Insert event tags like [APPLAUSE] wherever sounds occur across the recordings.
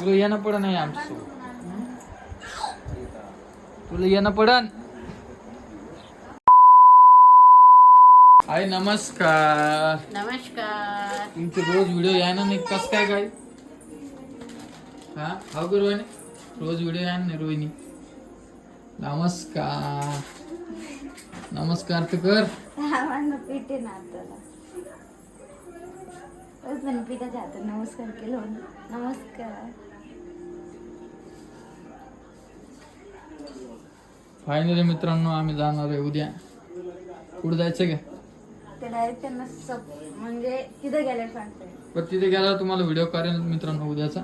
तुला येणं पडन नाही आमच्यासोबत तुला येणं पडन? आई नमस्कार. नमस्कार. तुमचे रोज व्हिडिओ यायना नाही कस काय काय? हा? हो रोहिणी? रोज व्हिडिओ यायना नाही रोहिणी. नमस्कार. नमस्कार तर कर. पण पिठाच्या हातात नमस्कार केलं नमस्कार. फायनली मित्रांनो आम्ही जाणार आहे उद्या. कुठं जायचं का? ते डायरेक्ट त्यांना सब म्हणजे तिथे गेले सांगते. पण तिथे गेल्यावर तुम्हाला व्हिडिओ करेल मित्रांनो उद्याचा.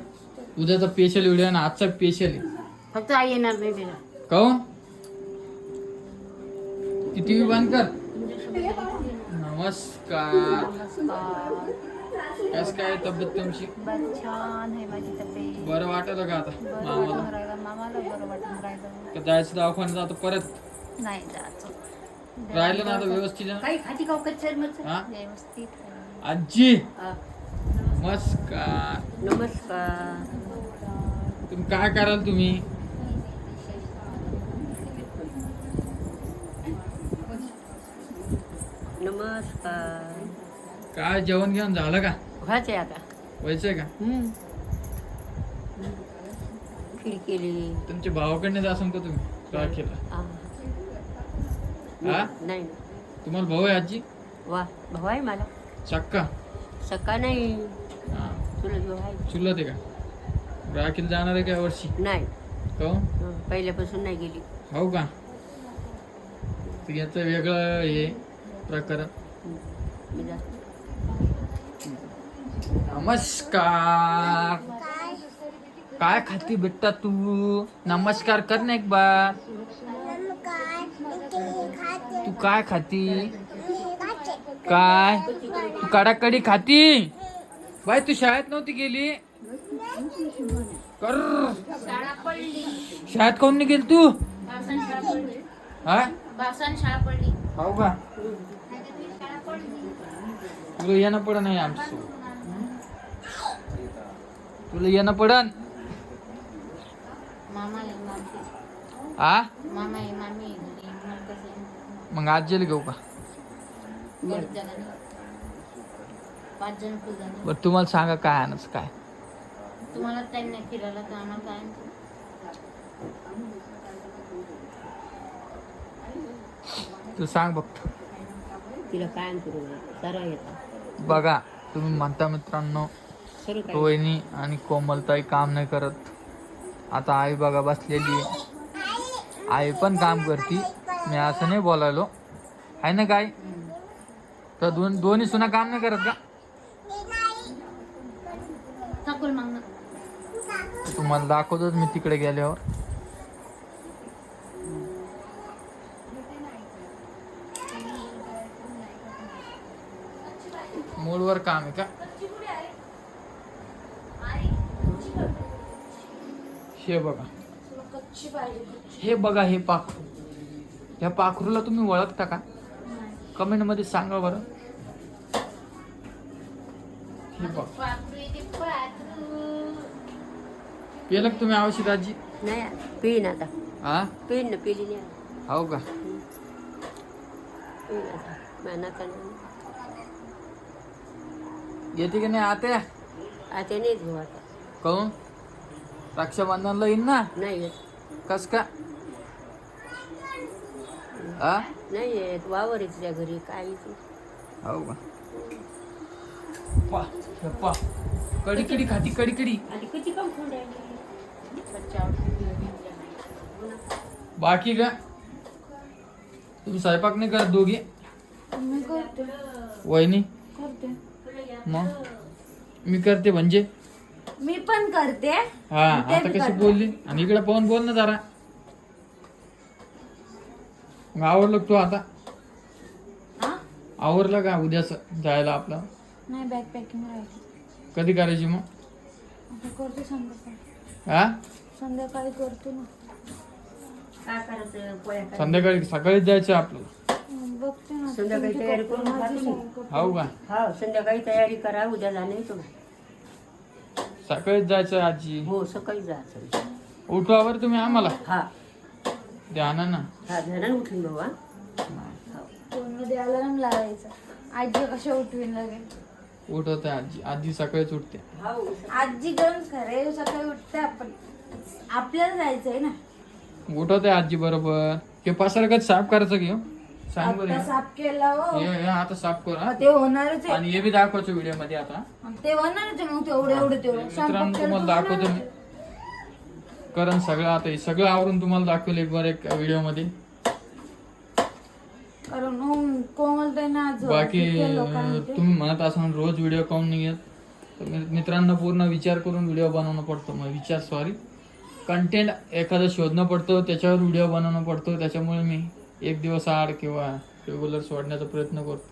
उद्याचा स्पेशल व्हिडिओ आणि आजचा स्पेशल आहे. फक्त आई येणार नाही तिला. काहून? ती टीव्ही बंद कर. नमस्कार. कस काय तब्येत तुमची? बरं छान आहे माझी तब्येत. बरं वाटत का आता बरं मामाला? राहिलं मामाला बरं वाटून राहिलं का जायचं दवाखान्यात आता परत? नाही जायचं. राहिलं ना आता व्यवस्थित? आहे ना? काही खाती का कच्चर मच्छर हा? व्यवस्थित आहे. आजी! नमस्कार नमस्कार. तुम्ही काय कराल तुम्ही नमस्कार काय जेवण घेऊन झालं का? व्हायचंय आता. व्हायचंय का. खीर केली. तुमच्या भावाकडनं असून का तुम्ही? काय केलं. हा. नाही. तुम्हाला भाऊ आहे आजी? वा भाऊ आहे मला. चक्का सका नाही. हा. तुला आहे. चुलत आहे का? राखील जाणार आहे का वर्षी? नाही. हो? हं, पहिल्यापासून नाही गेली. हो का? तर याचं वेगळं हे प्रकरण हं. मी जास्त नमस्कार. काय खाती बेटा तू? नमस्कार कर ना एक बार तू काय खाती? काय? तू कडाकडी खाती? बाय तू शाळेत नव्हती गेली? कर. शाळेत कोण नाही गेली तू? हा? पडली हो का? तुला येणं पड नाही आमचं. तुला येणं पडन? मामा आहे मामी. आ? मग आजीला घेऊ का? बरं तुम्हाला सांगा काय आणायचं काय? तुम्हाला त्यांनी फिरायला तर आम्हाला काय आणतो? तू सांग बघ तिला काय बघा तुम्ही म्हणता मित्रांनो रोहिणी आणि कोमलताई काम नाही करत. आता आई बघा बसलेली आहे. आई पण काम करती. मी असं नाही बोलायलो. आहे ना काय? तर दोन दोन्ही सुना काम नाही करत का? तुम्हाला दाखवतोच मी तिकडे गेल्यावर. मूळवर काम आहे का? हे बघा. हे बघा हे पाखरू. ह्या पाखरूला तुम्ही ओळखता का? कमेंटमध्ये सांगा बरं. हे बघ. केलं का तुम्ही औषध आजी. नाही पिन आता. हा पिन ना पिली नाही. हो का? आता. येते की नाही आत्या? आता नाही घेऊ आता. कहून रक्षाबंधनला येईन ना? नाही येत. कस का हा नाही येत. वावर आहे तुझ्या घरी. काय ते. हो का? पा हे पा. कडी कडी खाती कडी कडी आणि किती कम थोडे बाकी का? तुम्ही स्वयंपाक नाही करत दोघी? मी करते. वहिनी? करते. मग? मी करते म्हणजे? मी पण करते. हा ते आता बी कशी करते. बोलली? आणि इकडे पाहून बोल ना जरा. मग आवडलं का तू आता? हा? आवरलं का उद्याच जायला आपला? नाही बॅग पॅकिंग राहिली कधी करायची मग? आता करते संध्याकाळी. हा? संध्याकाळी करते ना. काय करायचं? पोळ्या. संध्याकाळी सकाळीच जायचं आपलं. हं, बघते ना. संध्याकाळी तुमचे तयारी कपडे, करून माझी. हो का? हा संध्याकाळी तयारी करा उद्या जाणे तुम्ही. सकाळीच जायचं आजी. हो सकाळी जायचं उठवा बरं तुम्ही आम्हाला. हा. ध्याना ना हा उठून बाबा फोनमध्ये अलार्म लावायचा. आजी कशा उठवीन लगेच? उठवते आजी. आजी सकाळीच उठते. आजी गरम खरे सकाळी उठते आपण. आपल्याला जायचंय ना. उठवते आजी बरोबर. हे पसार कधी साफ करायचं घेऊ? सांग बरं आता हे. साफ केला हो. हे हे आता साफ कर हा. ते होणारच आहे. आणि हे बी दाखवायचं व्हिडिओमध्ये आता ते होणारच आहे मग तेवढं एवढं तेवढं. मित्रांनो तुम्हाला दाखवतो मी. कारण सगळं आता हे सगळं आवरून तुम्हाला दाखवेल एक बार एक व्हिडिओमध्ये कारण कोमल ताई ना आज बाकी तुम्ही म्हणत असाल रोज व्हिडिओ काऊन नाही येत. तर मित्रांनो पूर्ण विचार करून व्हिडिओ बनवणं पडतो. मग विचार सॉरी कंटेंट एखादं शोधणं पडतं त्याच्यावर व्हिडिओ बनवणं पडतो. त्याच्यामुळे मी एक दिवस आड किंवा रेग्युलर सोडण्याचा प्रयत्न करतो.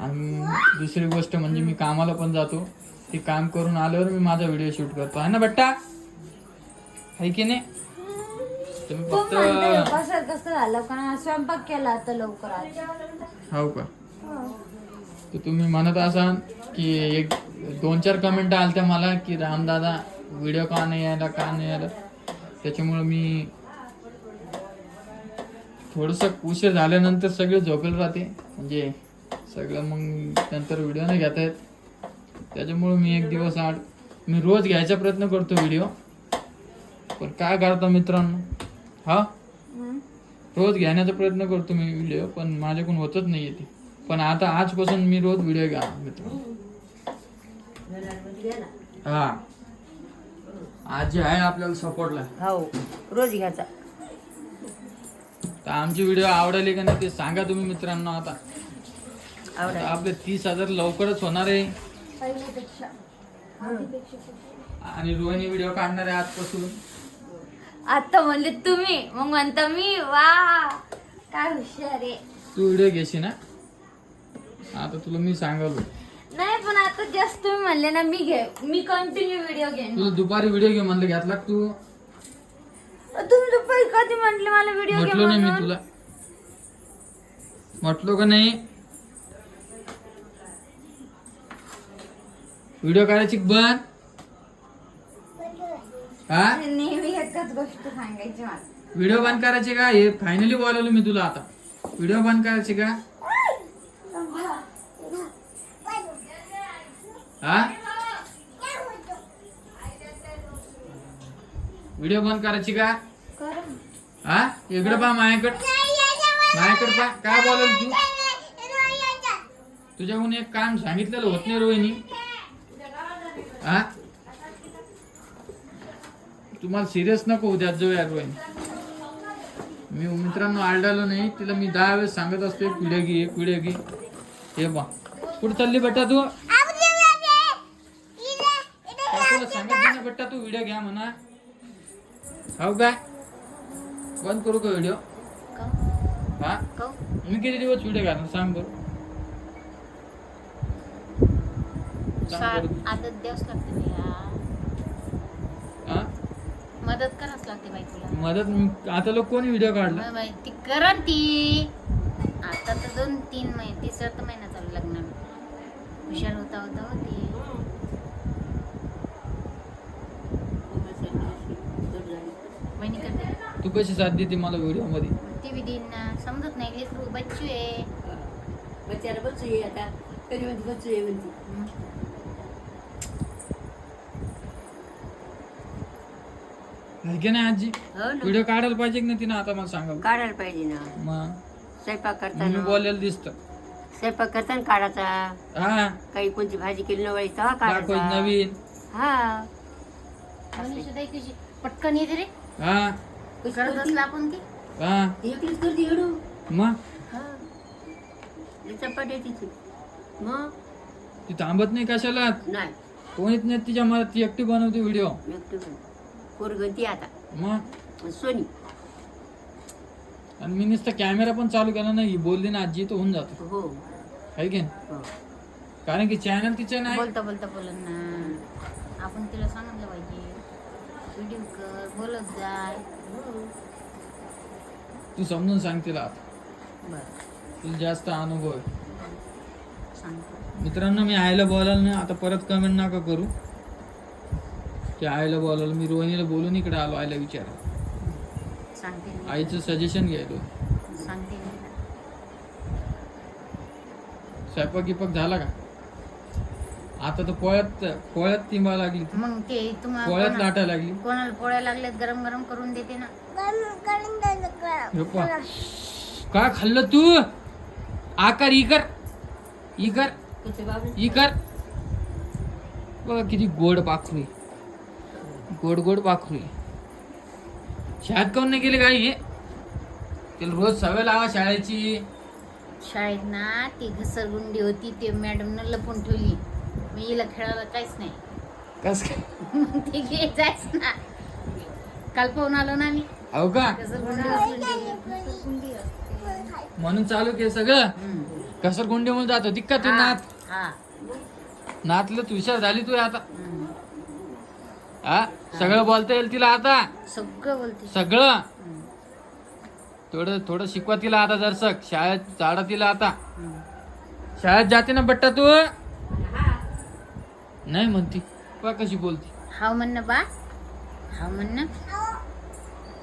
आणि दुसरी गोष्ट म्हणजे मी कामाला पण जातो. ते काम करून आल्यावर मी माझा व्हिडिओ शूट करतो. आहे ना बट्टा? आहे की नाही? तुम्ही फक्त म्हणते पसार कसं झालं? कारण आज स्वयंपाक केला आता लवकर आज? हो का? हो. तर तुम्ही म्हणत असाल की एक दोन चार कमेंट आलत्या मला की रामदादा व्हिडिओ का नाही यायला का नाही यायला त्याच्यामुळे मी थोडस उशीर झाल्यानंतर सगळे झोपेल राहते. म्हणजे सगळं मग नंतर व्हिडिओ नाही घेता येत. त्याच्यामुळे मी एक दिवस आड मी रोज घ्यायचा प्रयत्न करतो व्हिडिओ पण काय करता मित्रांनो? हा. रोज घेण्याचा प्रयत्न करतो मी व्हिडिओ पण माझ्याकडून होतच नाही ते. पण आता आजपासून मी रोज व्हिडिओ घ्या मित्र हा. आजी आहे आपल्याला सपोर्टला हो रोज घ्यायचा. तर आमची व्हिडिओ आवडली का नाही ते सांगा तुम्ही मित्रांनो आता. आपले तीस हजार लवकरच होणार आहे. आणि रोहिणी व्हिडिओ काढणार आहे आजपासून. आता म्हणले तुम्ही मग म्हणता मी वा काय हुशार आहे. तू व्हिडिओ घेशील ना? आता तुला मी सांगालो. नाही पण आता जास्त तुम्ही म्हणले ना मी घे मी कंटिन्यू व्हिडिओ घेईन तुला दुपारी व्हिडिओ घे म्हणलं घेतला तू. तुम्ही दुपारी कधी म्हटले मला व्हिडिओ म्हटलो नाही मी? तुला. म्हटलो का नाही? व्हिडिओ काढायची बंद? हा? नेहमी एकच गोष्ट सांगायची मला. व्हिडिओ बंद करायची का? हे फायनली बोलवलं मी तुला आता. व्हिडिओ बंद करायची का हा व्हिडिओ बंद करायची का? हा? इकडे पा माझ्याकडे माझ्याकडे पा काय बोलाल तू? तुझ्याकडून एक काम सांगितलेलं होत नाही रोहिणी. हा? तुम्हाला सिरियस नको उद्या जो यार रोहिणी. मी मित्रांनो आलडालो नाही तिला मी दहा वेळेस सांगत असतो एक पिढ्या घे एक पिढ्या घे. हे बा कुठं चालली बेटा तू? तुला सांगत नाही बेटा तू व्हिडिओ घ्या म्हणा. हो काय बंद करू का व्हिडिओ हा मी किती दिवस व्हिडिओ घालणार सांग बरं द्यावच लागते हा? मदत करावच लागते बाई तुला मदत आता लोक कोणी व्हिडिओ काढला? ती करन ती. आता तर दोन तीन महिने तिसरा महिना चालू लग्न हुशार होता होता होती बहिणी करते तू कशी साथ देते मला व्हिडिओमध्ये ती समजत नाही लेकरू बच्चू आहे. बच्चाला बच्चू ये आता. कधी म्हणते बच्चू म्हणते. आहे की नाही आजी? हो ना. व्हिडिओ काढायला पाहिजे की नाही तिनं आता मला सांगा काढायला पाहिजे ना. मग? स्वयंपाक मी करताना. बोलायला दिसत. स्वयंपाक करताना काढायचा. हा. काही कोणती भाजी केली नवळी तेव्हा दाखव काढायचा. नवीन. हा. मनीषा ताई कशी पटकन येते रे. हा. करत असला आपण ती हा एकलीच करते एवढं. मग? हा. लई चपाट आहे तिची. मग? ती थांबत नाही कशाला? नाही. कोणीच नाही तिच्या मला ती एकटी बनवते व्हिडिओ एकटी पोरगती आता. मग? सोनी. आणि मी नुसतं कॅमेरा पण चालू केला नाही. ही बोलली ना आजी तर होऊन जातो. हो. आहे की नाही? हो. कारण की चॅनल तिचं नाही. बोलता बोलता बोलत ना आपण तिला सांगितलं व्हिडिओ कर बोलत जाय तू समजून सांग तिला आता. बरं तुला जास्त अनुभव आहे. सांगतो मित्रांनो मी आईला बोलायला नाही आता परत कमेंट नका करू. त्या आईला बोलावलं मी रोहिणीला बोलून इकडे आलो आईला विचार. सांगते मी आईचं सजेशन घ्यायलो सांगते मी. स्वयंपाक गिपाक झाला का? आता तर पोळ्यात पोळ्यात तिंबा लागली. मग ते तुम्हाला पोळ्यात कोणा- लाटा लागली. कोणाला पोळ्या लागल्यात गरम गरम करून देते ना. हे पहा. काय खाल्लं तू? आकार इकर. इकर. कुठे बाबू? इकर. बघा किती गोड पाखरू आहे. गोड गोड पाखरू आहे. शाळेत काऊन नाही गेले काय हे त्याला रोज सवय लावा शाळेची. शाळेत ना ती घसरगुंडी होती ते मॅडमनं लपून ठेवली. मी हिला खेळायला काहीच नाही. कस काय? [LAUGHS] मग ते घे जायच ना. काल पाहून आलो ना मी. हो का. म्हणून चालू के सगळं? हम्म. कसर गुंडीमुळे जात? होती का तू हा, नात. हा. नातलं तू हुशार झाली तू आता. हम्म. हा सगळं बोलता येईल तिला आता. सगळं बोलते. सगळं? हम्म. थोडं थोडं शिकवा तिला आता जरसक. शाळेत झाडा तिला आता. हम्म. शाळेत जाते ना बट्टा तू? नाही म्हणती. पहा कशी बोलती. हाव म्हण बा. हाव म्हण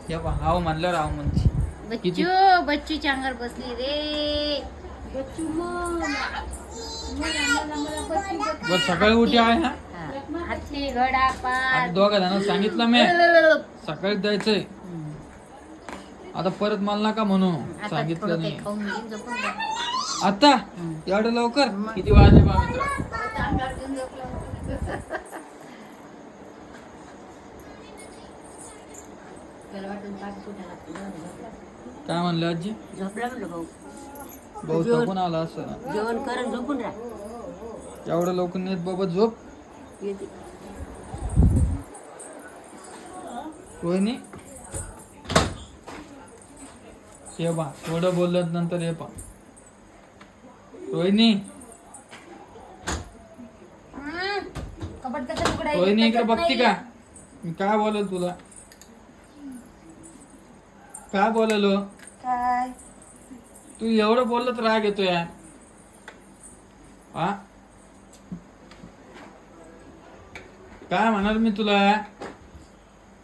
हे पहा, हाव म्हणल्यावर हाव म्हणती? बच्चू बच्चूच्या अंगावर बसली रे. बर सकाळी उठी आहे हा? हा. हातली घडा दोघा जणांना सांगितलं मी. सकाळी जायचंय. आता परत मला नका म्हणू. सांगितलं नाही काही खाऊन घेऊन झोपून जा. आता एवढं लवकर? किती वाजले बा मित्र अंगावर घेऊन झोपलं. काय म्हणलं आजी? झोपला म्हणलं भाऊ. भाऊ थकून आला असं. जेवण कर आणि झोपून राह. एवढं लवकर नेत बाबा झोप. येते. रोहिणी? हे बा थोडं बोललं नंतर हे पा. रोहिणी? रोहिणी इकडे बघती. का? मी काय बोलल तुला? काय बोललो? काय? तू एवढं बोललं तर राग येतो यार हा? काय म्हणाल मी तुला?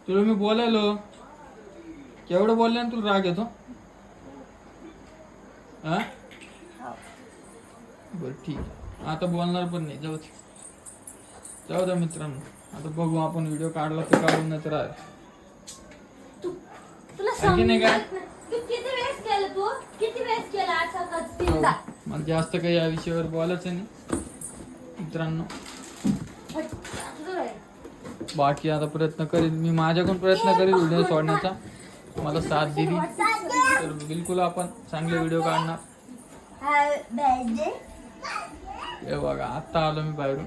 तुला मी बोलायलो. केवढं बोलले तुला राग येतो? हा? बर ठीक आहे. आता बोलणार पण नाही. जाऊ दे. जाऊ द्या मित्रांनो. आता बघू आपण व्हिडिओ काढला तर काढून नाही तर. तुला आणखी नाही काय? समजत नाही. तू किती वेळेस केलं तू? किती वेळेस केलं हो. मला जास्त काही या विषयावर बोलायचं नाही. मित्रांनो. बाकी आता प्रयत्न करीन. मी माझ्याकडून प्रयत्न करीन व्हिडिओ सोडण्याचा. मला साथ दिली. तर बिलकुल आपण चांगले व्हिडिओ काढणार. हे बघा आत्ता आलो मी बाहेरून.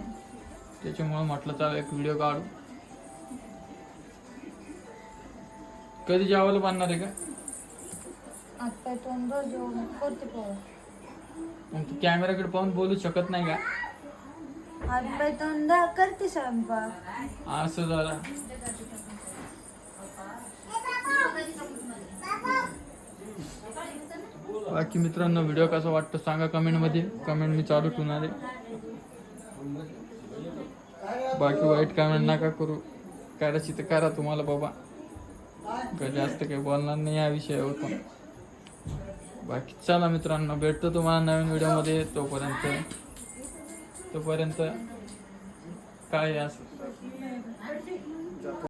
त्याच्यामुळे म्हटलं चला एक व्हिडिओ काढू. कधी जेवायला बांधणार आहे का? आता तोंड जेवण करते पोरं. मग तू कॅमेराकडे पाहून बोलू शकत नाही का? तोंड करते स्वयंपाक. असं जरा. बाकी मित्रांनो व्हिडिओ कसा वाटतो सांगा कमेंटमध्ये. कमेंट मी चालू ठेवणार आहे. बाकी वाईट कमेंट नका करू. करायची तर करा तुम्हाला बाबा. का जास्त काही बोलणार नाही या विषयावर पण. बाकी चला मित्रांनो भेटतो तुम्हाला नवीन व्हिडिओमध्ये तोपर्यंत. तोपर्यंत काय असं